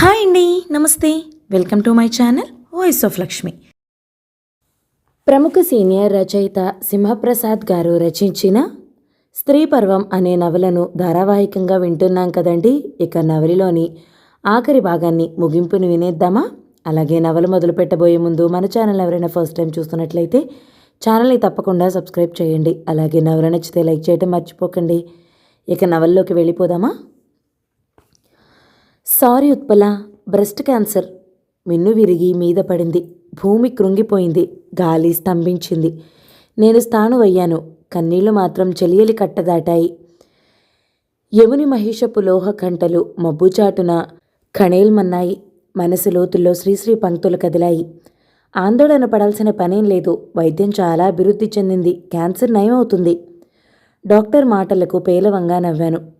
Hi అండి నమస్తే. Welcome to my channel voice of Lakshmi. ప్రముఖ సీనియర్ రచయిత సింహప్రసాద్ గారు రచించిన స్త్రీ పర్వం అనే నవలను ధారావాహికంగా వింటున్నాం కదండి. ఇక నవలిలోని ఆఖరి భాగాన్ని ముగింపుని వినేద్దామా? అలాగే నవలు మొదలు పెట్టబోయే ముందు మన ఛానల్ ఎవరైనా ఫస్ట్ టైం చూస్తున్నట్లయితే ఛానల్ని తప్పకుండా సబ్స్క్రైబ్ చేయండి. అలాగే నవల నచ్చితే లైక్ చేయడం మర్చిపోకండి. ఇక నవల్లోకి వెళ్ళిపోదామా? Sorry Utpala breast cancer. మిన్ను విరిగి మీద పడింది. భూమి కృంగిపోయింది. గాలి స్తంభించింది. నేను స్థాణువయ్యాను. కన్నీళ్ళు మాత్రం చెలియలి కట్టదాటాయి. యముని మహిషపు లోహ కంటలు మబ్బుచాటున కణేల్మన్నాయి. మనసు లోతుల్లో శ్రీశ్రీ పంక్తులు కదిలాయి. ఆందోళన పడాల్సిన పనేం లేదు. వైద్యం చాలా అభివృద్ధి చెందింది. క్యాన్సర్ నయమవుతుంది. డాక్టర్ మాటలకు పేలవంగా నవ్వాను.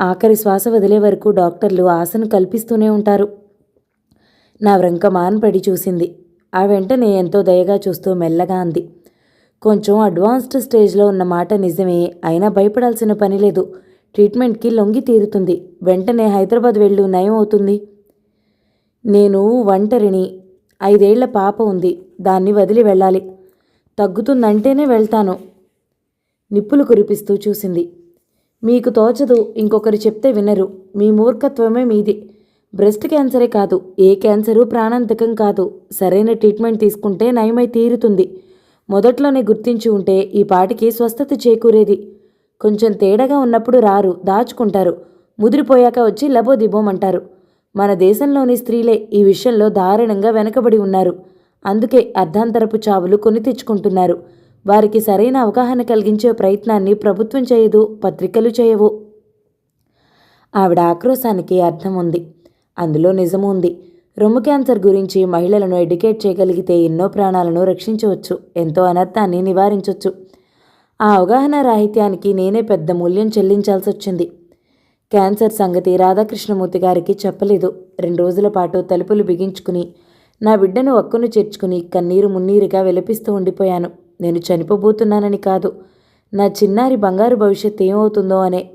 ఆఖరి శ్వాస వదిలే వరకు డాక్టర్లు ఆశను కల్పిస్తూనే ఉంటారు. నా వ్రంక మాన్పడి చూసింది. ఆ వెంటనే ఎంతో దయగా చూస్తూ మెల్లగా అంది. కొంచెం అడ్వాన్స్డ్ స్టేజ్లో ఉన్న మాట నిజమే అయినా భయపడాల్సిన పని లేదు. ట్రీట్మెంట్కి లొంగి తీరుతుంది. వెంటనే హైదరాబాద్ వెళ్ళు నయం అవుతుంది. నేను ఒంటరిని. ఐదేళ్ళ పాప ఉంది. దాన్ని వదిలి వెళ్ళాలి. తగ్గుతుందంటేనే వెళ్తాను. నిప్పులు కురిపిస్తూ చూసింది. మీకు తోచదు ఇంకొకరు చెప్తే వినరు. మీ మూర్ఖత్వమే మీది. బ్రెస్ట్ క్యాన్సరే కాదు. ఏ క్యాన్సరు ప్రాణాంతకం కాదు. సరైన ట్రీట్మెంట్ తీసుకుంటే నయమై తీరుతుంది. మొదట్లోనే గుర్తించి ఉంటే ఈ పాటికి స్వస్థత చేకూరేది. కొంచెం తేడాగా ఉన్నప్పుడు రారు దాచుకుంటారు. ముదిరిపోయాక వచ్చి లబోదిబోమంటారు. మన దేశంలోని స్త్రీలే ఈ విషయంలో దారుణంగా వెనకబడి ఉన్నారు. అందుకే అర్ధాంతరపు చావులు కొని తెచ్చుకుంటున్నారు. వారికి సరైన అవగాహన కలిగించే ప్రయత్నాన్ని ప్రభుత్వం చేయదు పత్రికలు చేయవు. ఆవిడ ఆక్రోశానికి అర్థం ఉంది. అందులో నిజము ఉంది. రొమ్ము క్యాన్సర్ గురించి మహిళలను ఎడ్యుకేట్ చేయగలిగితే ఎన్నో ప్రాణాలను రక్షించవచ్చు ఎంతో అనర్థాన్ని నివారించవచ్చు. ఆ అవగాహన రాహిత్యానికి నేనే పెద్ద మూల్యం చెల్లించాల్సి వచ్చింది. క్యాన్సర్ సంగతి రాధాకృష్ణమూర్తి గారికి చెప్పలేదు. రెండు రోజుల పాటు తలుపులు బిగించుకుని నా బిడ్డను ఒక్కను చేర్చుకుని కన్నీరు మున్నీరుగా విలపిస్తూ ఉండిపోయాను. నేను చనిపోబోతున్నానని కాదు. నా చిన్నారి బంగారు భవిష్యత్ ఏమవుతుందో అనే.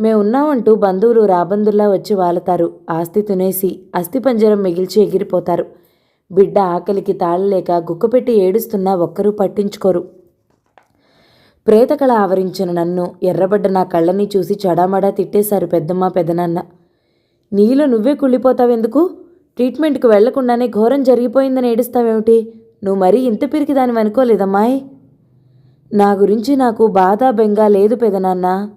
మేమున్నామంటూ బంధువులు రాబందుల్లా వచ్చి వాలతారు. ఆస్తి తునేసి అస్థిపంజరం మిగిల్చి ఎగిరిపోతారు. బిడ్డ ఆకలికి తాళలేక గుక్కపెట్టి ఏడుస్తున్నా ఒక్కరూ పట్టించుకోరు. ప్రేతకళ ఆవరించిన నన్ను ఎర్రబడ్డ నా కళ్ళని చూసి చడామడా తిట్టేశారు పెద్దమ్మ పెదనాన్న. నీలో నువ్వే కుళ్ళిపోతావెందుకు? ట్రీట్మెంట్కి వెళ్ళకుండానే ఘోరం జరిగిపోయిందని ఏడుస్తావేమిటి? నువ్వు మరీ ఇంత పిరికి దాన్ని అనుకోలేదమ్మాయ్? నా గురించి నాకు బాధ బెంగ లేదు పెదనాన్న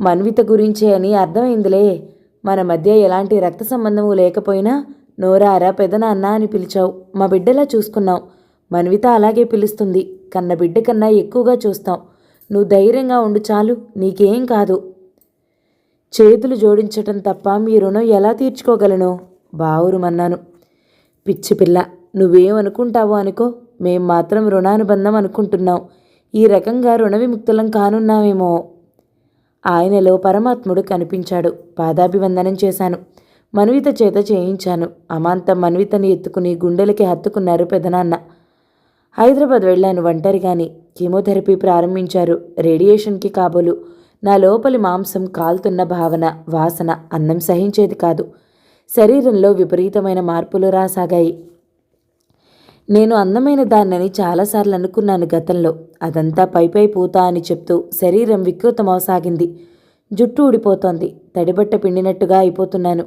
మన్విత గురించే అని అర్థమైందిలే. మన మధ్య ఎలాంటి రక్త సంబంధము లేకపోయినా నోరారా పెదనాన్న అని పిలిచావు. మా బిడ్డలా చూసుకున్నావు. మన్విత అలాగే పిలుస్తుంది. కన్న బిడ్డ కన్నా ఎక్కువగా చూస్తాం. నువ్వు ధైర్యంగా ఉండు చాలు. నీకేం కాదు. చేతులు జోడించటం తప్ప మీ రుణం ఎలా తీర్చుకోగలను? బావురుమన్నాను పిచ్చి పిల్ల. నువ్వేమనుకుంటావో అనుకో. మేం మాత్రం రుణానుబంధం అనుకుంటున్నాం. ఈ రకంగా రుణ విముక్తులం కానున్నామేమో ఆయనలో పరమాత్ముడు కనిపించాడు. పాదాభివందనం చేశాను. మన్విత చేత చేయించాను. అమాంతం మన్వితని ఎత్తుకుని గుండెలకి హత్తుకున్నారు పెదనాన్న. హైదరాబాద్ వెళ్ళాను ఒంటరిగాని. కీమోథెరపీ ప్రారంభించారు. రేడియేషన్కి కాబోలు. నా లోపలి మాంసం కాలుతున్న భావన వాసన అన్నం సహించేది కాదు. శరీరంలో విపరీతమైన మార్పులు రాసాగాయి. నేను అందమైన దాన్నని చాలాసార్లు అనుకున్నాను గతంలో. అదంతా పైపై పూత అని చెప్తూ శరీరం వికృతమవసాగింది. జుట్టు ఊడిపోతోంది. తడిబట్ట పిండినట్టుగా అయిపోతున్నాను.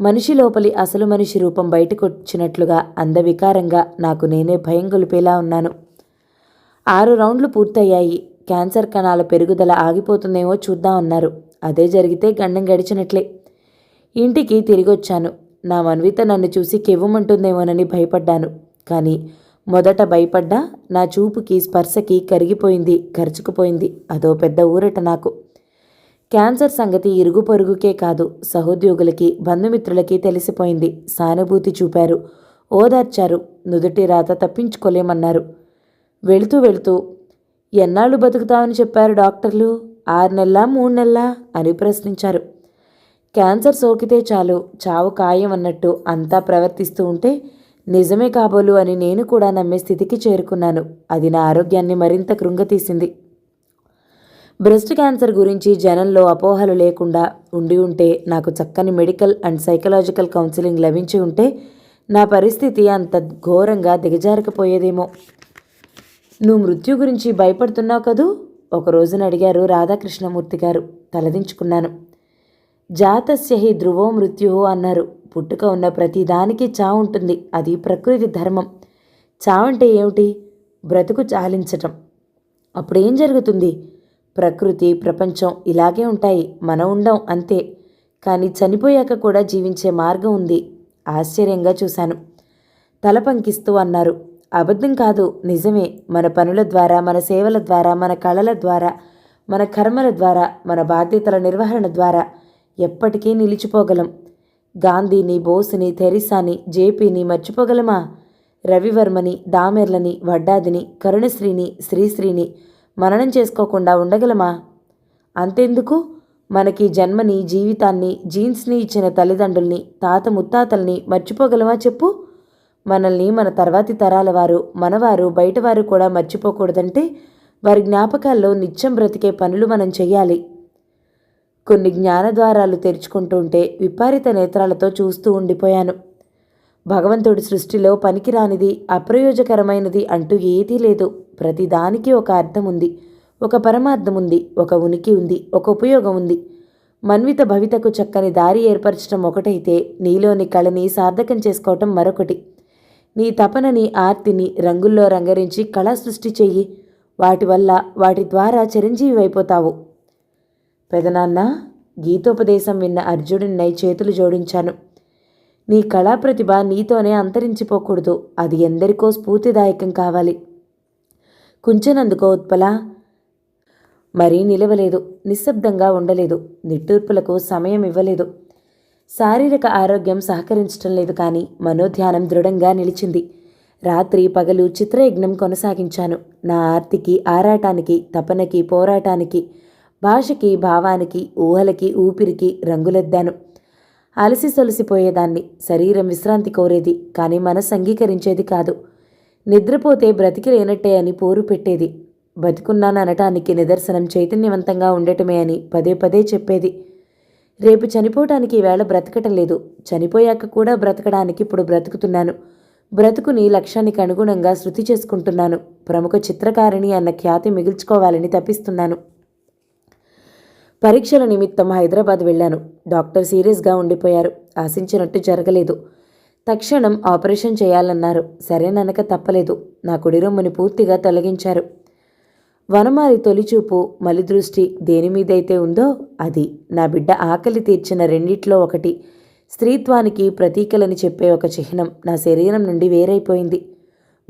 మనిషి లోపలి అసలు మనిషి రూపం బయటకొచ్చినట్లుగా అందవికారంగా నాకు నేనే భయం గొలిపేలా ఉన్నాను. ఆరు రౌండ్లు పూర్తయ్యాయి. క్యాన్సర్ కణాల పెరుగుదల ఆగిపోతుందేమో చూద్దామన్నారు అదే జరిగితే గండం గడిచినట్లే. ఇంటికి తిరిగొచ్చాను. నా మన్విత నన్ను చూసి కెవ్వమంటుందేమోనని భయపడ్డాను. కానీ మొదట భయపడ్డా నా చూపుకి స్పర్శకి కరిగిపోయింది కరుచుకుపోయింది. అదో పెద్ద ఊరట నాకు. క్యాన్సర్ సంగతి ఇరుగు పొరుగుకే కాదు సహోద్యోగులకి బంధుమిత్రులకి తెలిసిపోయింది. సానుభూతి చూపారు. ఓదార్చారు. నుదుటి రాత తప్పించుకోలేమన్నారు. వెళుతూ వెళుతూ ఎన్నాళ్ళు బతుకుతామని చెప్పారు డాక్టర్లు? ఆరు నెలలా మూడు నెలలా? అని ప్రశ్నించారు. క్యాన్సర్ సోకితే చాలు చావు ఖాయం అన్నట్టు అంతా ప్రవర్తిస్తూ ఉంటే నిజమే కాబోలు అని నేను కూడా నమ్మే స్థితికి చేరుకున్నాను. అది నా ఆరోగ్యాన్ని మరింత కృంగతీసింది. బ్రెస్ట్ క్యాన్సర్ గురించి జనంలో అపోహలు లేకుండా ఉండి ఉంటే నాకు చక్కని మెడికల్ అండ్ సైకలాజికల్ కౌన్సిలింగ్ లభించి ఉంటే నా పరిస్థితి అంత ఘోరంగా దిగజారకపోయేదేమో నువ్వు మృత్యు గురించి భయపడుతున్నావు కదూ? ఒక రోజున అడిగారు రాధాకృష్ణమూర్తి గారు. తలదించుకున్నాను. జాతస్య హి ధ్రువో మృత్యు అన్నారు. పుట్టుక ఉన్న ప్రతి దానికి ఉంటుంది. అది ప్రకృతి ధర్మం. చావంటే ఏమిటి? బ్రతుకు చాలించటం. అప్పుడేం జరుగుతుంది? ప్రకృతి ప్రపంచం ఇలాగే ఉంటాయి. మనం ఉండం అంతే. కానీ చనిపోయాక కూడా జీవించే మార్గం ఉంది. ఆశ్చర్యంగా చూశాను. తల పంకిస్తూ అన్నారు. అబద్ధం కాదు. నిజమే. మన పనుల ద్వారా మన సేవల ద్వారా మన కళల ద్వారా మన కర్మల ద్వారా మన బాధ్యతల నిర్వహణ ద్వారా ఎప్పటికీ నిలిచిపోగలం. గాంధీని బోసుని తెరిసాని జేపీని మర్చిపోగలమా? రవివర్మని దామెర్లని వడ్డాదిని కరుణశ్రీని శ్రీశ్రీని మననం చేసుకోకుండా ఉండగలమా? అంతెందుకు? మనకి జన్మని జీవితాన్ని జీన్స్ని ఇచ్చిన తల్లిదండ్రుల్ని తాత ముత్తాతల్ని మర్చిపోగలమా చెప్పు? మనల్ని మన తర్వాతి తరాల వారు మనవారు బయటవారు కూడా మర్చిపోకూడదంటే వారి జ్ఞాపకాల్లో నిత్యం బ్రతికే పనులు మనం చెయ్యాలి. కొన్ని జ్ఞానద్వారాలు తెరుచుకుంటుంటే విపరీత నేత్రాలతో చూస్తూ ఉండిపోయాను. భగవంతుడి సృష్టిలో పనికిరానిది అప్రయోజకరమైనది అంటూ ఏదీ లేదు. ప్రతిదానికి ఒక అర్థం ఉంది ఒక పరమార్థం ఉంది ఒక ఉనికి ఉంది ఒక ఉపయోగం ఉంది. మన్విత భవితకు చక్కని దారి ఏర్పరచడం ఒకటైతే నీలోని కళని సార్థకం చేసుకోవటం మరొకటి. నీ తపనని ఆర్తిని రంగుల్లో రంగరించి కళా సృష్టి చెయ్యి. వాటి వల్ల వాటి ద్వారా చిరంజీవి అయిపోతావు. పెదనాన్న గీతోపదేశం విన్న అర్జునుడినై చేతులు జోడించాను. నీ కళా ప్రతిభ నీతోనే అంతరించిపోకూడదు. అది ఎందరికో స్ఫూర్తిదాయకం కావాలి. కుంచెనందుకో ఉత్పల. మరీ నిలవలేదు. నిశ్శబ్దంగా ఉండలేదు. నిట్టూర్పులకు సమయం ఇవ్వలేదు. శారీరక ఆరోగ్యం సహకరించటం లేదు కానీ మనోధ్యానం దృఢంగా నిలిచింది. రాత్రి పగలు చిత్రయజ్ఞం కొనసాగించాను. నా ఆర్తికి ఆరాటానికి తపనకి పోరాటానికి భాషకి భావానికి ఊహలకి ఊపిరికి రంగులెద్దాను. అలసి సొలసిపోయేదాన్ని శరీరం విశ్రాంతి కోరేది కానీ మనసు అంగీకరించేది కాదు. నిద్రపోతే బ్రతికి లేనట్టే అని పోరు పెట్టేది. బతికున్నాననటానికి నిదర్శనం చైతన్యవంతంగా ఉండటమే అని పదే పదే చెప్పేది. రేపు చనిపోవటానికి ఈవేళ బ్రతకటం లేదు. చనిపోయాక కూడా బ్రతకడానికి ఇప్పుడు బ్రతుకుతున్నాను. బ్రతుకుని లక్ష్యానికి అనుగుణంగా శృతి చేసుకుంటున్నాను. ప్రముఖ చిత్రకారిణి అన్న ఖ్యాతి మిగిల్చుకోవాలని తప్పిస్తున్నాను పరీక్షల నిమిత్తం హైదరాబాద్ వెళ్ళాను. డాక్టర్ సీరియస్గా ఉండిపోయారు. ఆశించినట్టు జరగలేదు. తక్షణం ఆపరేషన్ చేయాలన్నారు. సరేననక తప్పలేదు. నా కుడిరొమ్ముని పూర్తిగా తొలగించారు. వనమారి తొలిచూపు మలిదృష్టి దేని మీదైతే ఉందో అది. నా బిడ్డ ఆకలి తీర్చిన రెండిట్లో ఒకటి. స్త్రీత్వానికి ప్రతీకలని చెప్పే ఒక చిహ్నం నా శరీరం నుండి వేరైపోయింది.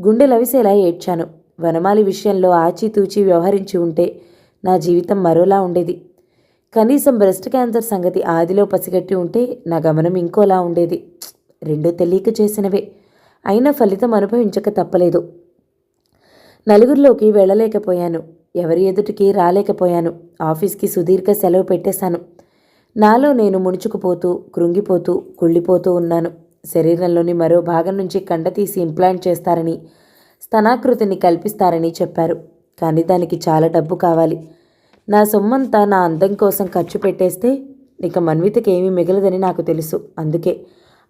గుండె లవిసేలా ఏడ్చాను. వనమాలి విషయంలో ఆచితూచి వ్యవహరించి ఉంటే నా జీవితం మరోలా ఉండేది. కనీసం బ్రెస్ట్ క్యాన్సర్ సంగతి ఆదిలో పసిగట్టి ఉంటే నా గమనం ఇంకోలా ఉండేది. రెండో తెలియక చేసినవే. అయినా ఫలితం అనుభవించక తప్పలేదు. నలుగురిలోకి వెళ్ళలేకపోయాను. ఎవరి ఎదుటికి రాలేకపోయాను. ఆఫీస్కి సుదీర్ఘ సెలవు పెట్టేశాను. నాలో నేను ముడుచుకుపోతూ కృంగిపోతూ కుళ్ళిపోతూ ఉన్నాను. శరీరంలోని మరో భాగం నుంచి కండ తీసి ఇంప్లాంట్ చేస్తారని స్తనాకృతిని కల్పిస్తారని చెప్పారు. కానీ దానికి చాలా డబ్బు కావాలి. నా సొమ్మంతా నా అందం కోసం ఖర్చు పెట్టేస్తే ఇక మన్వితకి ఏమీ మిగలదని నాకు తెలుసు. అందుకే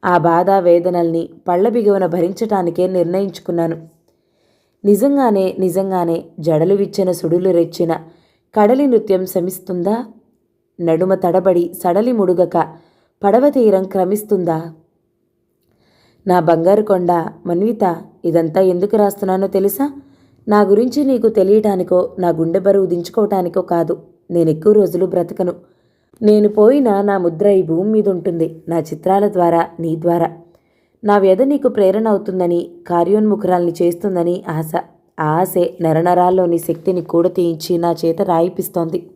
ఆ బాధ వేదనల్ని పళ్ళ బిగువన భరించటానికే నిర్ణయించుకున్నాను. నిజంగానే నిజంగానే జడలు విచ్చిన సుడులు రెచ్చిన కడలి నృత్యం శమిస్తుందా? నడుమ తడబడి సడలి ముడుగక పడవ తీరం క్రమిస్తుందా? నా బంగారు కొండ మన్విత ఇదంతా ఎందుకు రాస్తున్నానో తెలుసా? నా గురించి నీకు తెలియటానికో నా గుండె బరువు దించుకోవటానికో కాదు. నేను ఎక్కువ రోజులు బ్రతకను. నేను పోయినా నా ముద్ర ఈ భూమి మీద ఉంటుంది నా చిత్రాల ద్వారా నీ ద్వారా. నా వ్యధ నీకు ప్రేరణ అవుతుందని కార్యోన్ముఖురాల్ని చేస్తుందని ఆశ. ఆ ఆశే నరనరాల్లోని శక్తిని కూడతీయించి నా చేత రాయిపిస్తోంది.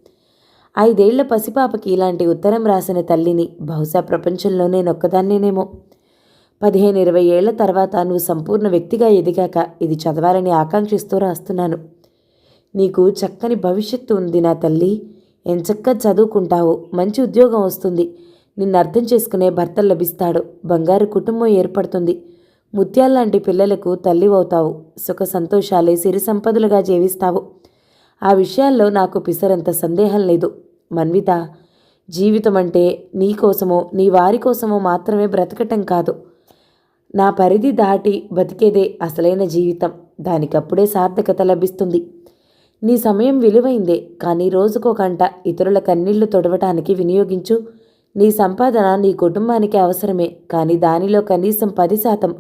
ఐదేళ్ళ పసిపాపకి ఇలాంటి ఉత్తరం రాసిన తల్లిని బహుశా ప్రపంచంలోనే నొక్కదాన్నేనేమో. పదిహేను ఇరవై ఏళ్ళ తర్వాత నువ్వు సంపూర్ణ వ్యక్తిగా ఎదిగాక ఇది చదవాలని ఆకాంక్షిస్తూ రాస్తున్నాను. నీకు చక్కని భవిష్యత్తు ఉంది నా తల్లి. ఎంచక్క చదువుకుంటావు. మంచి ఉద్యోగం వస్తుంది. నిన్ను అర్థం చేసుకునే భర్త లభిస్తాడు. బంగారు కుటుంబం ఏర్పడుతుంది. ముత్యాల్లాంటి పిల్లలకు తల్లి అవుతావు. సుఖ సంతోషాలే సిరి సంపదలుగా జీవిస్తావు. ఆ విషయాల్లో నాకు పిసరంత సందేహం లేదు. మన్విత జీవితం అంటే నీ కోసమో నీ వారి కోసమో మాత్రమే బ్రతకటం కాదు. నా పరిధి దాటి బతికేదే అసలైన జీవితం. దానికప్పుడే సార్థకత లభిస్తుంది. నీ సమయం విలువైందే కానీ రోజుకో గంట ఇతరుల కన్నీళ్ళు తొడవటానికి వినియోగించు. నీ సంపాదన నీ కుటుంబానికి అవసరమే కానీ దానిలో కనీసం పది శాతం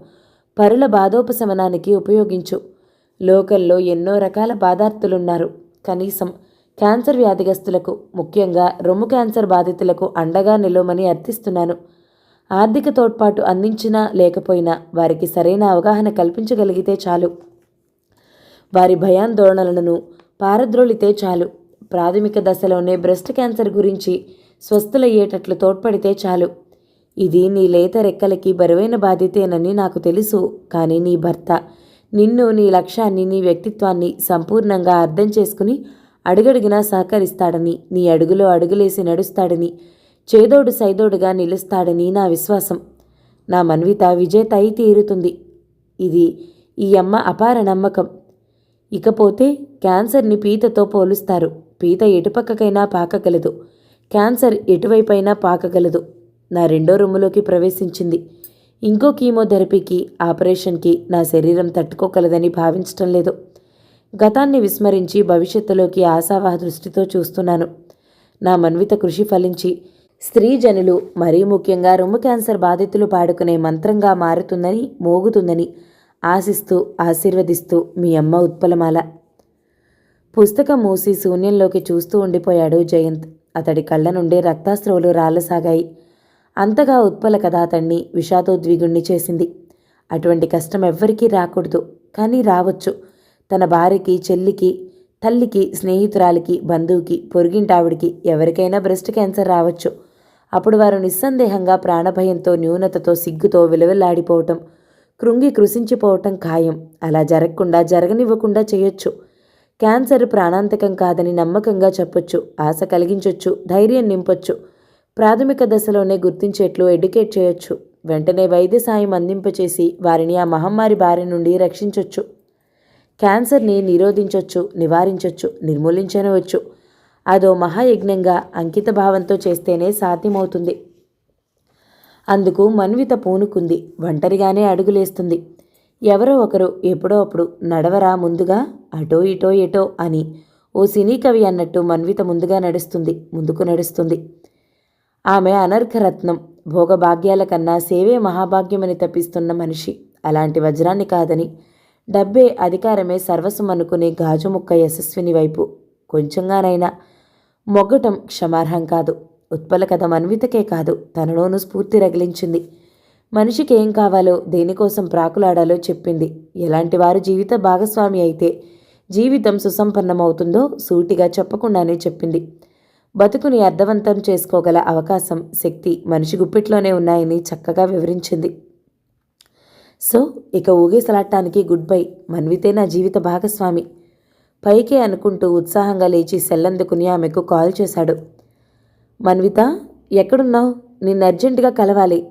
పరుల బాధోపశమనానికి ఉపయోగించు. లోకల్లో ఎన్నో రకాల బాధార్తులున్నారు. కనీసం క్యాన్సర్ వ్యాధిగస్తులకు ముఖ్యంగా రొమ్ము క్యాన్సర్ బాధితులకు అండగా నిలవమని అర్థిస్తున్నాను. ఆర్థిక తోడ్పాటు అందించినా లేకపోయినా వారికి సరైన అవగాహన కల్పించగలిగితే చాలు. వారి భయాందోళనలను పారద్రోలితే చాలు. ప్రాథమిక దశలోనే బ్రెస్ట్ క్యాన్సర్ గురించి స్వస్థులయ్యేటట్లు తోడ్పడితే చాలు. ఇది నీ లేత రెక్కలకి బరువైన బాధ్యతేనని నాకు తెలుసు. కానీ నీ భర్త నిన్ను నీ లక్ష్యాన్ని నీ వ్యక్తిత్వాన్ని సంపూర్ణంగా అర్థం చేసుకుని అడుగడుగునా సహకరిస్తాడని నీ అడుగులో అడుగులేసి నడుస్తాడని చేదోడు సైదోడుగా నిలుస్తాడని నా విశ్వాసం. నా మన్విత విజేత అయి తీరుతుంది. ఇది ఈ అమ్మ అపార నమ్మకం. ఇకపోతే క్యాన్సర్ని పీతతో పోలుస్తారు. పీత ఎటుపక్కకైనా పాకగలదు. క్యాన్సర్ ఎటువైపైనా పాకగలదు. నా రెండో రూములోకి ప్రవేశించింది. ఇంకో కీమోథెరపీకి ఆపరేషన్కి నా శరీరం తట్టుకోగలదని భావించటం లేదు. గతాన్ని విస్మరించి భవిష్యత్తులోకి ఆశావాహ దృష్టితో చూస్తున్నాను. నా మన్విత కృషి ఫలించి స్త్రీజనులు మరీ ముఖ్యంగా రొమ్ము క్యాన్సర్ బాధితులు పాడుకునే మంత్రంగా మారుతుందని మోగుతుందని ఆశిస్తూ ఆశీర్వదిస్తూ మీ అమ్మ ఉత్పలమాల. పుస్తకం మూసి శూన్యంలోకి చూస్తూ ఉండిపోయాడు జయంత్. అతడి కళ్ళ నుండి రక్తాస్త్రవులు రాలసాగాయి అంతగా ఉత్పల కథ అతన్ని విషాదోద్విగుణ్ణి చేసింది. అటువంటి కష్టం ఎవ్వరికీ రాకూడదు కానీ రావచ్చు. తన భార్యకి చెల్లికి తల్లికి స్నేహితురాలికి బంధువుకి పొరుగింటావిడికి ఎవరికైనా బ్రెస్ట్ క్యాన్సర్ రావచ్చు. అప్పుడు వారు నిస్సందేహంగా ప్రాణభయంతో న్యూనతతో సిగ్గుతో విలవిల్లాడిపోవటం కృంగి కృషించిపోవటం ఖాయం. అలా జరగకుండా జరగనివ్వకుండా చేయొచ్చు. క్యాన్సర్ ప్రాణాంతకం కాదని నమ్మకంగా చెప్పొచ్చు ఆశ కలిగించొచ్చు ధైర్యం నింపొచ్చు ప్రాథమిక దశలోనే గుర్తించేట్లు ఎడ్యుకేట్ చేయొచ్చు. వెంటనే వైద్య సాయం అందింపచేసి వారిని ఆ మహమ్మారి బారి నుండి రక్షించొచ్చు. క్యాన్సర్ని నిరోధించొచ్చు నివారించొచ్చు నిర్మూలించనవచ్చు అదో మహాయజ్ఞంగా అంకిత భావంతో చేస్తేనే సాధ్యమవుతుంది. అందుకు మన్విత పూనుకుంది. ఒంటరిగానే అడుగులేస్తుంది. ఎవరో ఒకరు ఎప్పుడో అప్పుడు నడవరా ముందుగా? అటో ఇటో ఎటో అని ఓ సినీ కవి అన్నట్టు మన్విత ముందుగా నడుస్తుంది. ముందుకు నడుస్తుంది. ఆమె అనర్ఘరత్నం భోగభాగ్యాల కన్నా సేవే మహాభాగ్యమని తప్పిస్తున్న మనిషి. అలాంటి వజ్రాన్ని కాదని డబ్బే అధికారమే సర్వస్వం అనుకునే గాజు ముక్క యశస్విని వైపు. కొంచెంగానైనా మొగ్గటం క్షమార్హం కాదు. ఉత్పల కథ మన్వితకే కాదు. తనలోనూ స్ఫూర్తి రగిలించింది. మనిషికి ఏం కావాలో దేనికోసం ప్రాకులాడాలో చెప్పింది. ఎలాంటి వారు జీవిత భాగస్వామి అయితే జీవితం సుసంపన్నమవుతుందో సూటిగా చెప్పకుండానే చెప్పింది. బతుకుని అర్థవంతం చేసుకోగల అవకాశం శక్తి మనిషి గుప్పిట్లోనే ఉన్నాయని చక్కగా వివరించింది. సో ఇక ఊగేసలాటానికి గుడ్ బై. మన్వితే నా జీవిత భాగస్వామి. పైకే అనుకుంటూ ఉత్సాహంగా లేచి సెల్లందుకుని ఆమెకు కాల్ చేశాడు. మన్విత ఎక్కడున్నావు? నిన్ను అర్జెంటుగా కలవాలి.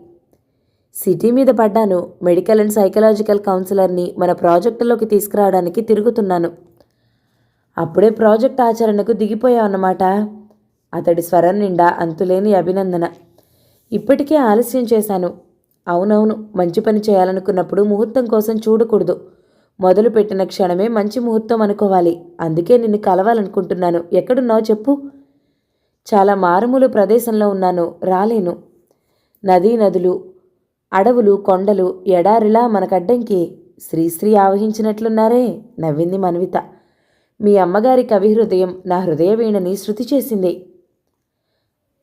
సిటీ మీద పడ్డాను. మెడికల్ అండ్ సైకలాజికల్ కౌన్సిలర్ని మన ప్రాజెక్టులోకి తీసుకురావడానికి తిరుగుతున్నాను. అప్పుడే ప్రాజెక్ట్ ఆచరణకు దిగిపోయావన్నమాట అతడి స్వరం నిండా అంతులేని అభినందన. ఇప్పటికే ఆలస్యం చేశాను. అవునవును మంచి పని చేయాలనుకున్నప్పుడు ముహూర్తం కోసం చూడకూడదు. మొదలుపెట్టిన క్షణమే మంచి ముహూర్తం అనుకోవాలి. అందుకే నిన్ను కలవాలనుకుంటున్నాను. ఎక్కడున్నావు చెప్పు. చాలా మారుమూల ప్రదేశంలో ఉన్నాను. రాలేను. నదీ నదులు అడవులు కొండలు ఎడారిలా మనకడ్డంకి. శ్రీశ్రీ ఆవహించినట్లున్నారే నవ్వింది మన్విత. మీ అమ్మగారి కవి హృదయం నా హృదయ వీణని శృతి చేసింది.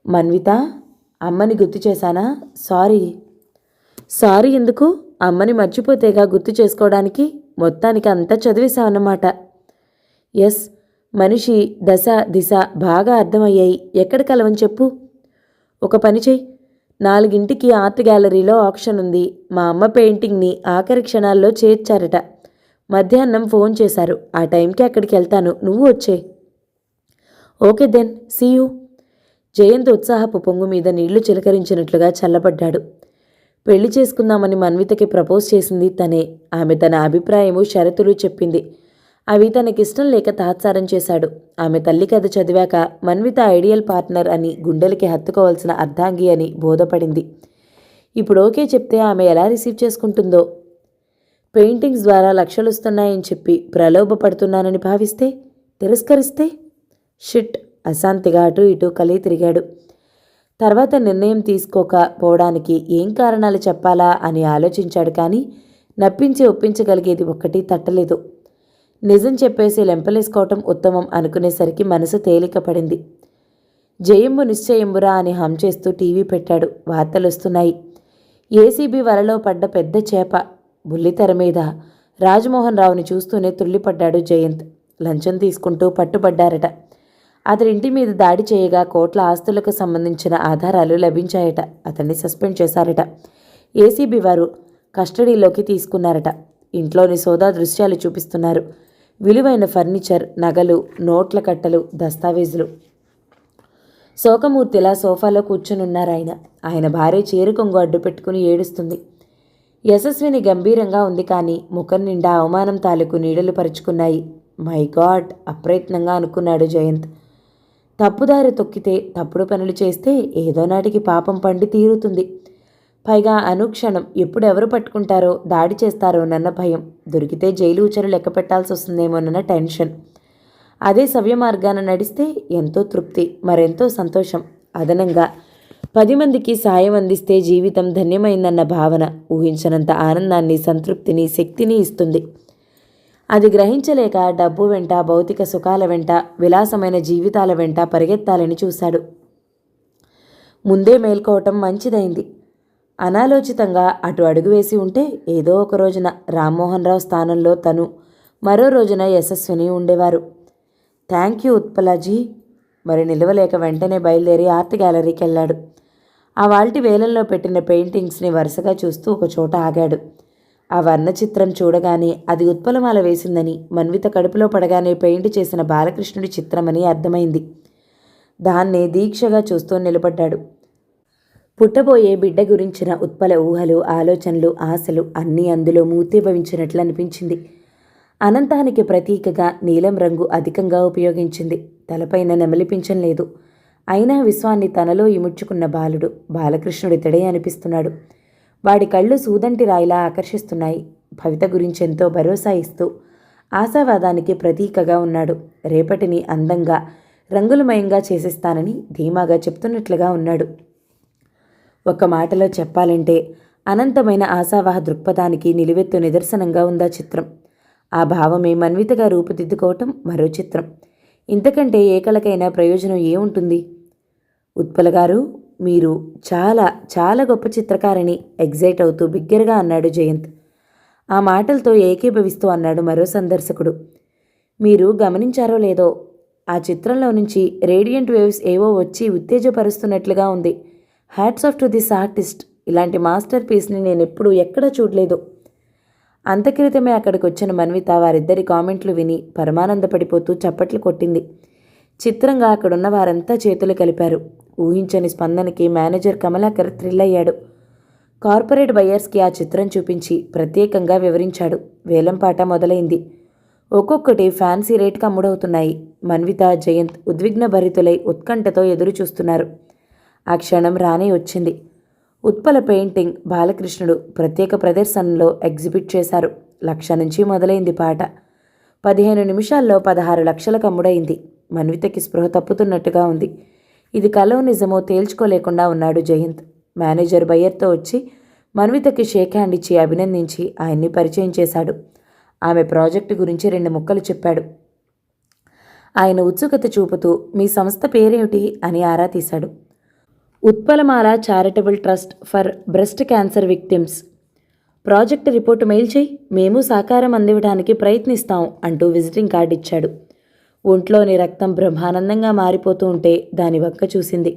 మన్విత అమ్మని గుర్తు చేశానా? సారీ. సారీ ఎందుకు? అమ్మని మర్చిపోతేగా గుర్తు చేసుకోవడానికి? మొత్తానికి అంతా చదివేశావన్నమాట. ఎస్ మనిషి దశ దిశ బాగా అర్థమయ్యాయి. ఎక్కడ కలవని చెప్పు. ఒక పని చెయ్యి నాలుగింటికి ఆర్ట్ గ్యాలరీలో ఆప్షన్ ఉంది. మా అమ్మ పెయింటింగ్ని ఆఖరి క్షణాల్లో చేర్చారట. మధ్యాహ్నం ఫోన్ చేశారు. ఆ టైంకి అక్కడికి వెళ్తాను. నువ్వు వచ్చే. Okay then. See you. Jayant ఉత్సాహపు పొంగు మీద నీళ్ళు చిలకరించినట్లుగా చల్లబడ్డాడు. పెళ్ళి చేసుకుందామని మన్వితకి ప్రపోజ్ చేసింది తనే. ఆమె తన అభిప్రాయము షరతులు చెప్పింది. అవి తనకిష్టం లేక తాత్సారం చేశాడు. ఆమె తల్లి కథ చదివాక మన్విత ఐడియల్ పార్ట్నర్ అని గుండెలకి హత్తుకోవాల్సిన అర్ధాంగి అని బోధపడింది. ఇప్పుడు ఓకే చెప్తే ఆమె ఎలా రిసీవ్ చేసుకుంటుందో? పెయింటింగ్స్ ద్వారా లక్షలుస్తున్నాయని చెప్పి ప్రలోభపడుతున్నానని భావిస్తే తిరస్కరిస్తే? షిట్! అశాంతిగా అటు ఇటు కలిగి తిరిగాడు. తర్వాత నిర్ణయం తీసుకోకపోవడానికి ఏం కారణాలు చెప్పాలా అని ఆలోచించాడు కానీ నప్పించి ఒప్పించగలిగేది ఒక్కటి తట్టలేదు. నిజం చెప్పేసి లెంపలేసుకోవటం ఉత్తమం అనుకునేసరికి మనసు తేలిక పడింది జయంబు నిశ్చయంబురా అని హం చేస్తూ టీవీ పెట్టాడు. వార్తలు వస్తున్నాయి ఏసీబీ వలలో పడ్డ పెద్ద చేప బుల్లితెర మీద రాజమోహన్ రావుని చూస్తూనే తుళ్ళిపడ్డాడు జయంత్. లంచం తీసుకుంటూ పట్టుబడ్డారట. అతని ఇంటి మీద దాడి చేయగా కోట్ల ఆస్తులకు సంబంధించిన ఆధారాలు లభించాయట. అతన్ని సస్పెండ్ చేశారట. ఏసీబీ వారు కస్టడీలోకి తీసుకున్నారట. ఇంట్లోని సోదా దృశ్యాలు చూపిస్తున్నారు. విలువైన ఫర్నిచర్ నగలు నోట్ల కట్టలు దస్తావేజులు. శోకమూర్తిలా సోఫాలో కూర్చునున్నారు ఆయన. ఆయన భార్య చీర కొంగు అడ్డు పెట్టుకుని ఏడుస్తుంది. యశస్విని గంభీరంగా ఉంది కానీ ముఖం నిండా అవమానం తాలూకు నీడలు పరుచుకున్నాయి. మై గాడ్ అప్రయత్నంగా అనుకున్నాడు జయంత్. తప్పుదారి తొక్కితే తప్పుడు పనులు చేస్తే ఏదో నాటికి పాపం పండి తీరుతుంది. పైగా అనుక్షణం ఎప్పుడు ఎవరు పట్టుకుంటారో దాడి చేస్తారోనన్న భయం. దొరికితే జైలు ఉచరు లెక్క పెట్టాల్సి వస్తుందేమోనన్న టెన్షన్. అదే సవ్య మార్గాన నడిస్తే ఎంతో తృప్తి మరెంతో సంతోషం. అదనంగా పది మందికి సాయం అందిస్తే జీవితం ధన్యమైందన్న భావన ఊహించనంత ఆనందాన్ని సంతృప్తిని శక్తిని ఇస్తుంది. అది గ్రహించలేక డబ్బు వెంట భౌతిక సుఖాల వెంట విలాసమైన జీవితాల వెంట పరిగెత్తాలని చూశాడు. ముందే మేల్కోవటం మంచిదైంది. అనాలోచితంగా అటు అడుగు వేసి ఉంటే ఏదో ఒక రోజున రామ్మోహన్ రావు స్థానంలో తను మరో రోజున యశస్విని ఉండేవారు. థ్యాంక్ యూ ఉత్పలాజీ. మరి నిలవలేక వెంటనే బయలుదేరి ఆర్ట్ గ్యాలరీకి వెళ్ళాడు ఆ వాల్టి వేలంలో పెట్టిన పెయింటింగ్స్ని వరుసగా చూస్తూ ఒక చోట ఆగాడు. ఆ వర్ణ చిత్రం చూడగానే అది ఉత్పలమాల వేసిందని మన్విత కడుపులో పడగానే పెయింట్ చేసిన బాలకృష్ణుడి చిత్రమని అర్థమైంది. దాన్నే దీక్షగా చూస్తూ నిలబడ్డాడు. పుట్టబోయే బిడ్డ గురించిన ఉత్పల ఊహలు ఆలోచనలు ఆశలు అన్నీ అందులో మూర్తిభవించినట్లు అనిపించింది. అనంతానికి ప్రతీకగా నీలం రంగు అధికంగా ఉపయోగించింది. తలపైన నెమలిపించం లేదు. అయినా విశ్వాన్ని తనలో ఇముడ్చుకున్న బాలుడు బాలకృష్ణుడితడే అనిపిస్తున్నాడు. వాడి కళ్ళు సూదంటి రాయిలా ఆకర్షిస్తున్నాయి. భవిత గురించెంతో భరోసా ఇస్తూ ఆశావాదానికి ప్రతీకగా ఉన్నాడు. రేపటిని అందంగా రంగులమయంగా చేసేస్తానని ధీమాగా చెప్తున్నట్లుగా ఉన్నాడు. ఒక మాటలో చెప్పాలంటే అనంతమైన ఆశావాహ దృక్పథానికి నిలువెత్తు నిదర్శనంగా ఉందా చిత్రం. ఆ భావమే మన్వితగా రూపుదిద్దుకోవటం మరో చిత్రం. ఇంతకంటే ఏకలకైనా ప్రయోజనం ప్రయోజనం ఏముంటుంది? ఉత్పల గారు మీరు చాలా చాలా గొప్ప చిత్రకారిణి ఎగ్జైట్ అవుతూ బిగ్గరగా అన్నాడు జయంత్. ఆ మాటలతో ఏకీభవిస్తూ అన్నాడు మరో సందర్శకుడు. మీరు గమనించారో లేదో ఆ చిత్రంలో నుంచి రేడియంట్ వేవ్స్ ఏవో వచ్చి ఉత్తేజపరుస్తున్నట్లుగా ఉంది. Hats off to this artist. ఇలాంటి మాస్టర్ పీస్ని నేను ఎప్పుడూ ఎక్కడా చూడలేదు. అంతక్రితమే అక్కడికి వచ్చిన మన్విత వారిద్దరి కామెంట్లు విని పరమానందపడిపోతూ చప్పట్లు కొట్టింది. చిత్రంగా అక్కడున్న వారంతా చేతులు కలిపారు. ఊహించని స్పందనకి మేనేజర్ కమలాకర్ థ్రిల్ అయ్యాడు. కార్పొరేట్ బయ్యర్స్కి ఆ చిత్రం చూపించి ప్రత్యేకంగా వివరించాడు. వేలంపాట మొదలైంది. ఒక్కొక్కటి ఫ్యాన్సీ రేట్కి అమ్ముడవుతున్నాయి. మన్విత జయంత్ ఉద్విగ్న భరితులై ఉత్కంఠతో ఎదురు చూస్తున్నారు ఆ క్షణం రానే వచ్చింది. ఉత్పల పెయింటింగ్ బాలకృష్ణుడు ప్రత్యేక ప్రదర్శనలో ఎగ్జిబిట్ చేశారు. లక్ష నుంచి మొదలైంది పాట. పదిహేను నిమిషాల్లో పదహారు లక్షలకు అమ్ముడైంది. మన్వితకి స్పృహ తప్పుతున్నట్టుగా ఉంది. ఇది కలో నిజమో తేల్చుకోలేకుండా ఉన్నాడు జయంత్. మేనేజర్ బయ్యర్తో వచ్చి మన్వితకి షేక్ హ్యాండ్ ఇచ్చి అభినందించి ఆయన్ని పరిచయం చేశాడు. ఆమె ప్రాజెక్టు గురించి రెండు ముక్కలు చెప్పాడు. ఆయన ఉత్సుకత చూపుతూ మీ సంస్థ పేరేమిటి? అని ఆరా తీశాడు. Utpalamala charitable trust for breast cancer victims. Project report mail చేయి మేము సహకారం అందివ్వడానికి ప్రయత్నిస్తాం అంటూ విజిటింగ్ కార్డు ఇచ్చాడు. ఒంట్లోని రక్తం బ్రహ్మానందంగా మారిపోతూ ఉంటే దాని వక్క చూసింది.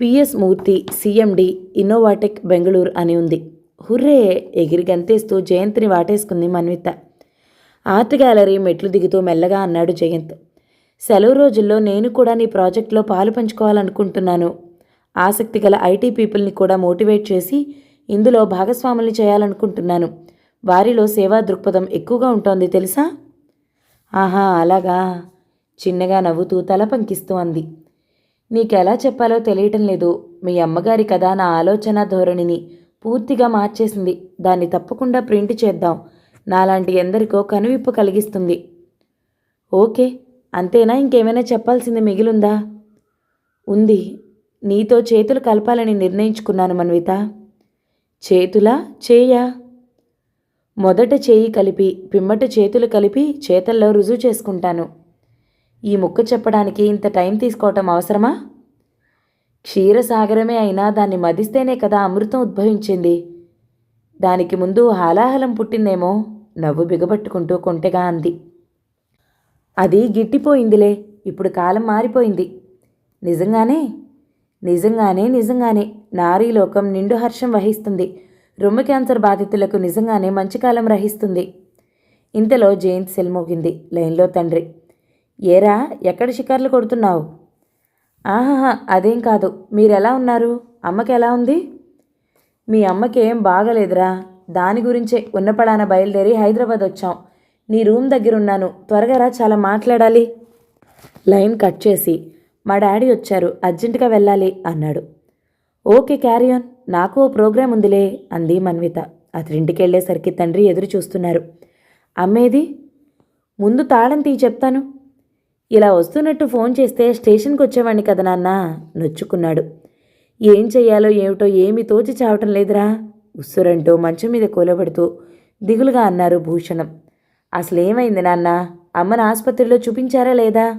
PS Murthy CMD Innovatech Bengaluru అని ఉంది. హుర్రే! ఎగిరి గంతేస్తూ జయంత్ని వాటేసుకుంది మన్విత. ఆర్ట్ గ్యాలరీ మెట్లు దిగుతూ మెల్లగా అన్నాడు జయంత్. సెలవు రోజుల్లో నేను కూడా నీ ప్రాజెక్ట్లో పాలు పంచుకోవాలనుకుంటున్నాను. ఆసక్తి గల ఐటీ పీపుల్ని కూడా మోటివేట్ చేసి ఇందులో భాగస్వాముల్ని చేయాలనుకుంటున్నాను. వారిలో సేవా దృక్పథం ఎక్కువగా ఉంటోంది తెలుసా? ఆహా అలాగా? చిన్నగా నవ్వుతూ తల పంకిస్తూ అంది. నీకెలా చెప్పాలో తెలియటం లేదు. మీ అమ్మగారి కదా నా ఆలోచన ధోరణిని పూర్తిగా మార్చేసింది. దాన్ని తప్పకుండా ప్రింట్ చేద్దాం. నాలాంటి ఎందరికో కనువిప్పు కలిగిస్తుంది. ఓకే అంతేనా? ఇంకేమైనా చెప్పాల్సింది మిగిలుందా? ఉంది. నీతో చేతులు కలపాలని నిర్ణయించుకున్నాను మన్విత. చేతులా? చేయా? మొదట చేయి కలిపి పిమ్మట చేతులు కలిపి చేతల్లో రుజువు చేసుకుంటాను. ఈ ముక్క చెప్పడానికి ఇంత టైం తీసుకోవటం అవసరమా? క్షీరసాగరమే అయినా దాన్ని మదిస్తేనే కదా అమృతం ఉద్భవించింది. దానికి ముందు హాలాహలం పుట్టిందేమో నవ్వు బిగబట్టుకుంటూ కొంటెగా అంది. అది గిట్టిపోయిందిలే ఇప్పుడు కాలం మారిపోయింది. నిజంగానే? నిజంగానే నిజంగానే నారీలోకం నిండు హర్షం వహిస్తుంది. రొమ్ము క్యాన్సర్ బాధితులకు నిజంగానే మంచి కాలం రహిస్తుంది. ఇంతలో జయంత్ సెల్ మోగింది. లైన్లో తండ్రి ఏరా ఎక్కడ షికార్లు కొడుతున్నావు? ఆహాహా అదేం కాదు. మీరెలా ఉన్నారు? అమ్మకి ఎలా ఉంది? మీ అమ్మకేం బాగలేదురా. దాని గురించే ఉన్నపడాన బయలుదేరి హైదరాబాద్ వచ్చాం. నీ రూమ్ దగ్గర ఉన్నాను త్వరగా రా చాలా మాట్లాడాలి. లైన్ కట్ చేసి మా డాడీ వచ్చారు. అర్జెంటుగా వెళ్ళాలి అన్నాడు. ఓకే క్యారియన్ నాకు ఓ ప్రోగ్రాం ఉందిలే అంది మన్విత. అతడింటికి వెళ్ళేసరికి తండ్రి ఎదురు చూస్తున్నారు అమ్మేది? ముందు తాళం తీ చెప్తాను. ఇలా వస్తున్నట్టు ఫోన్ చేస్తే స్టేషన్కి వచ్చేవాడిని కదా నాన్న నొచ్చుకున్నాడు. ఏం చెయ్యాలో ఏమిటో ఏమీ తోచి చావటం లేదురా ఉస్సురంటూ మంచం మీద కూలబడుతూ దిగులుగా అన్నారు భూషణం. అసలేమైంది నాన్న అమ్మని ఆసుపత్రిలో చూపించారా లేదా?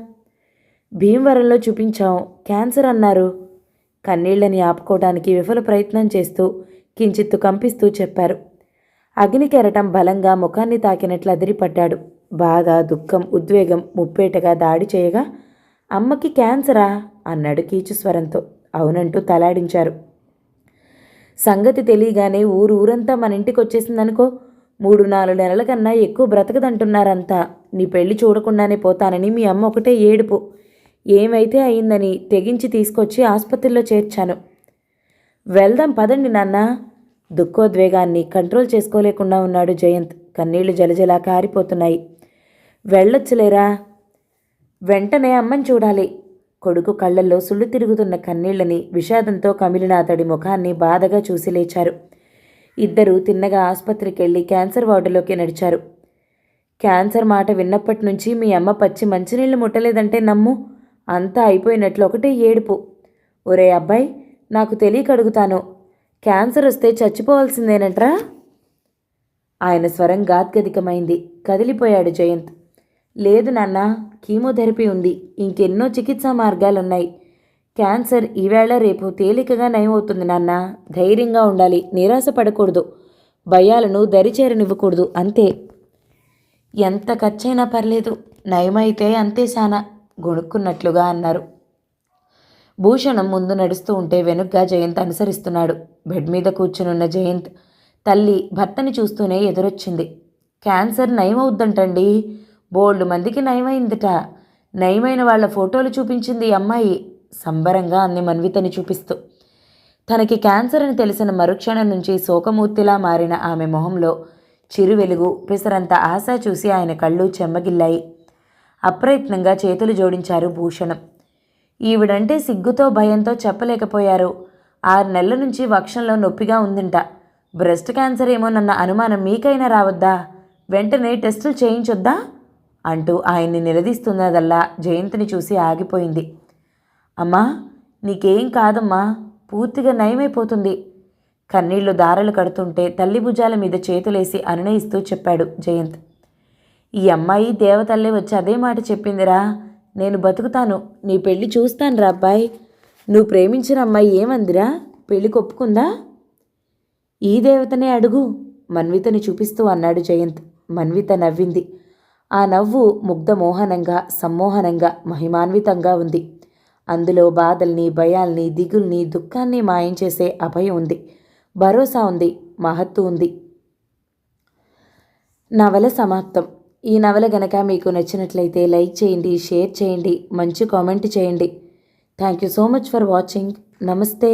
భీమవరంలో చూపించాం క్యాన్సర్ అన్నారు. కన్నీళ్ళని ఆపుకోవడానికి విఫల ప్రయత్నం చేస్తూ కించిత్తు కంపిస్తూ చెప్పారు. అగ్ని కెరటం బలంగా ముఖాన్ని తాకినట్లు అదిరిపడ్డాడు. బాధ దుఃఖం ఉద్వేగం ముప్పేటగా దాడి చేయగా అమ్మకి క్యాన్సరా? అన్నాడు కీచు స్వరంతో. అవునంటూ తలాడించారు. సంగతి తెలియగానే ఊరు ఊరంతా మన ఇంటికి వచ్చేసిందనుకో మూడు నాలుగు నెలల కన్నా ఎక్కువ బ్రతకదంటున్నారంతా. నీ పెళ్ళి చూడకుండానే పోతానని మీ అమ్మ ఒకటే ఏడుపు. ఏమైతే అయిందని తెగించి తీసుకొచ్చి ఆసుపత్రిలో చేర్చాను. వెళ్దాం పదండి నాన్న. దుఃఖోద్వేగాన్ని కంట్రోల్ చేసుకోలేకుండా ఉన్నాడు జయంత్. కన్నీళ్ళు జలజలా కారిపోతున్నాయి. వెళ్ళొచ్చులేరా? వెంటనే అమ్మని చూడాలి. కొడుకు కళ్ళల్లో సుళ్ళు తిరుగుతున్న కన్నీళ్ళని విషాదంతో కమిలిన అతడి ముఖాన్ని బాధగా చూసి లేచారు. ఇద్దరూ తిన్నగా ఆసుపత్రికెళ్ళి క్యాన్సర్ వార్డులోకి నడిచారు. క్యాన్సర్ మాట విన్నప్పటి నుంచి మీ అమ్మ పచ్చి మంచినీళ్ళు ముట్టలేదంటే నమ్ము. అంతా అయిపోయినట్లు ఒకటే ఏడుపు. ఒరే అబ్బాయి నాకు తెలియక అడుగుతాను. క్యాన్సర్ వస్తే చచ్చిపోవాల్సిందేనట్రా? ఆయన స్వరం గాద్గదికమైంది కదిలిపోయాడు జయంత్. లేదు నాన్న కీమోథెరపీ ఉంది. ఇంకెన్నో చికిత్సా మార్గాలున్నాయి. క్యాన్సర్ ఈవేళ రేపు తేలికగా నయమవుతుంది నాన్న. ధైర్యంగా ఉండాలి. నిరాశ పడకూడదు. భయాలను దరిచేరనివ్వకూడదు. అంతే. ఎంత ఖర్చైనా పర్లేదు. నయమైతే అంతే సానా గొణుక్కున్నట్లుగా అన్నారు. భూషణం ముందు నడుస్తూ ఉంటే వెనుగ్గా జయంత్ అనుసరిస్తున్నాడు. బెడ్ మీద కూర్చునున్న జయంత్ తల్లి భర్తని చూస్తూనే ఎదురొచ్చింది. క్యాన్సర్ నయమవుద్దంటండి. బోల్డ్ మందికి నయమైందిట. నయమైన వాళ్ళ ఫోటోలు చూపించింది అమ్మాయి సంబరంగా అంది మన్వితని చూపిస్తూ. తనకి క్యాన్సర్ అని తెలిసిన మరుక్షణం నుంచి శోకమూర్తిలా మారిన ఆమె మొహంలో చిరు వెలుగు పిసరంత ఆశ చూసి ఆయన కళ్ళు చెమ్మగిల్లాయి. అప్రయత్నంగా చేతులు జోడించారు భూషణం. ఈవిడంటే సిగ్గుతో భయంతో చెప్పలేకపోయారు. ఆరు నెలల నుంచి వక్షంలో నొప్పిగా ఉందంట. బ్రెస్ట్ క్యాన్సర్ ఏమో నన్న అనుమానం మీకైనా రావద్దా? వెంటనే టెస్టులు చేయించొద్దా? అంటూ ఆయన్ని నిలదీస్తున్నదల్లా జయంతిని చూసి ఆగిపోయింది. అమ్మా నీకేం కాదమ్మా పూర్తిగా నయమైపోతుంది. కన్నీళ్ళు దారలు కడుతుంటే తల్లి భుజాల మీద చేతులేసి అనునయిస్తూ చెప్పాడు జయంత్. ఈ అమ్మాయి దేవతల్లే వచ్చి అదే మాట చెప్పిందిరా. నేను బతుకుతాను. నీ పెళ్ళి చూస్తానురా అబ్బాయి. నువ్వు ప్రేమించిన అమ్మాయి ఏమందిరా? పెళ్ళి కొప్పుకుందా? ఈ దేవతనే అడుగు. మన్వితని చూపిస్తూ అన్నాడు జయంత్. మన్విత నవ్వింది. ఆ నవ్వు ముగ్ధమోహనంగా సమ్మోహనంగా మహిమాన్వితంగా ఉంది. అందులో బాధల్ని భయాల్ని దిగుల్ని దుఃఖాన్ని మాయం చేసే అభయం ఉంది. భరోసా ఉంది. మహత్తు ఉంది. నవల సమాప్తం. ఈ నవల గనక మీకు నచ్చినట్లయితే లైక్ చేయండి షేర్ చేయండి మంచి కామెంట్ చేయండి. Thank you so much for watching నమస్తే